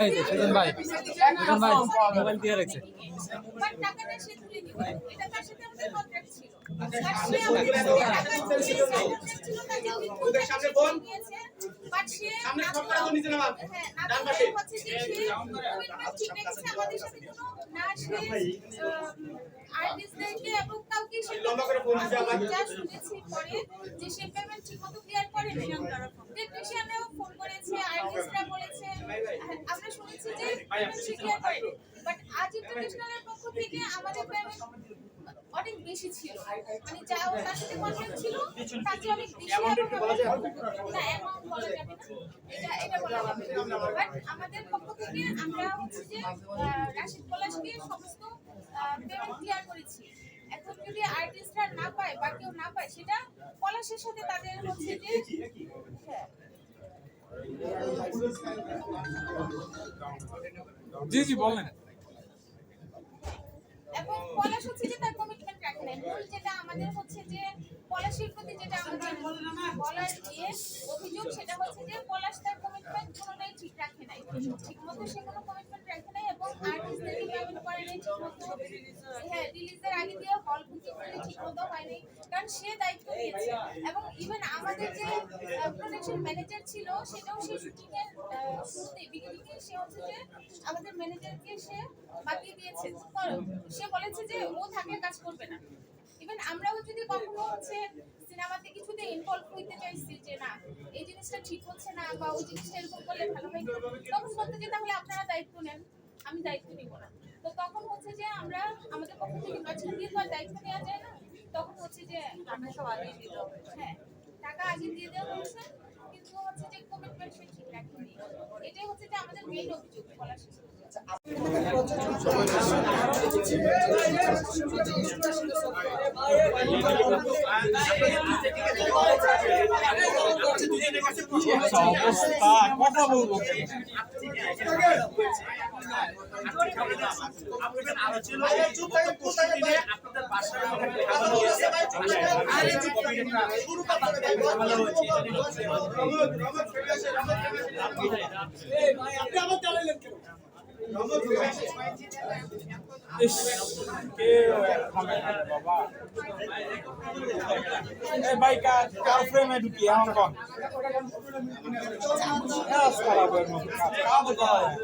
এই যে সুজন ভাই। সুজন ভাই মোবাইল দিয়ে রাখছে। ছিল বাট সে সামনে বাট সে সামনে সব টাকা নিতে না হ্যাঁ ডান পাশে। ঠিক রেখেছে আমাদের সাথে কোনো না সে আর্টিস্টদেরকে এবং কাউকে সে লম্বা করে ফোন আমার যা শুনেছি পরে যে সে পেমেন্ট ঠিকমতো ক্লিয়ার করে টেকনিশিয়ানরাও ফোন করেছে আর্টিস্টরা বলেছে। হ্যাঁ, আমরা শুনেছি যে সে ক্লিয়ার করে বাট আজ ইন্টারন্যাশনালের পক্ষ থেকে আমাদের পেমেন্ট অনেক বেশি ছিল। মানে যা ওনার সাথে কন্ট্রাক্ট ছিল তার চেয়ে অনেক বেশি না অ্যামাউন্ট বলা যাবে না। এটা এটা বলা যাবে বাট আমাদের পক্ষ থেকে আমরা হচ্ছে যে রাশিদ পলাশকে সমস্ত পেমেন্ট ক্লিয়ার করেছি। এখন যদি আর্টিস্টরা না পায় বা কেউ না পায় সেটা পলাশের সাথে তাদের হচ্ছে যে জি জি বলেন। এবং পলাশ হচ্ছে যে তার নাই মূল যেটা আমাদের হচ্ছে যে পলাশের প্রতি যেটা আমাদের বলার ইয়ে অভিযোগ, সেটা হচ্ছে যে পলাশ তার কমিটমেন্ট কোনোটাই ঠিক রাখে নাই। ঠিক মতো সে কোনো কমিটমেন্ট রাখে নাই এবং আর্টিস্টদেরকে পেমেন্ট করে নাই ঠিক মতো হ্যাঁ রিলিজের আগে দিয়ে হল বুকিং করে ঠিক মতো হয় নাই, কারণ সে দায়িত্ব নিয়েছে। এবং ইভেন আমাদের যে প্রোডাকশন ম্যানেজার ছিল, সেটাও সে শুটিং এর শুরুতে বিগিনিং সে হচ্ছে যে আমাদের ম্যানেজারকে সে বাতিয়ে দিয়েছে। সে বলেছে যে ও থাকলে কাজ করবে না। ইভেন আমরাও যদি কখনো হচ্ছে সিনেমাতে কিছুতে ইনভলভ হইতে চাইছি যে না এই জিনিসটা ঠিক হচ্ছে না বা ওই জিনিসটা এরকম করলে ভালো হয় তখন বলতে যে তাহলে আপনারা দায়িত্ব নেন আমি দায়িত্ব নিব না। তো তখন হচ্ছে যে আমরা আমাদের পক্ষ থেকে মাঝখান দিয়ে তো দায়িত্ব নেওয়া যায় না তখন হচ্ছে যে আমরা সব আগে দিয়ে দেওয়া হ্যাঁ টাকা আগে দিয়ে দেওয়া হয়েছে কিন্তু হচ্ছে যে কমিটমেন্ট ঠিক রাখেনি। এটাই হচ্ছে যে আমাদের মেইন অভিযোগ বলার শেষ। অবস্থা কথা বলব ইস, কেউ থামে না রে বাবা এই ভাই কার ফ্রেমে ঢুকি এখন কন কাজ খারাপ এর মধ্যে কাজ কাজ করা যায়।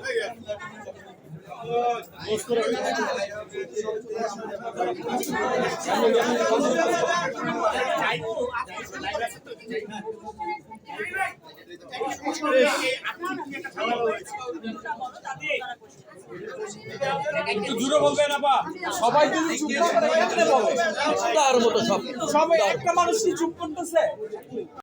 একটু জুড়ে বলবেন না বা সবাই যদি চুপ করে তার মতো সব। সবাই একটা মানুষ কি চুপ করতেছে।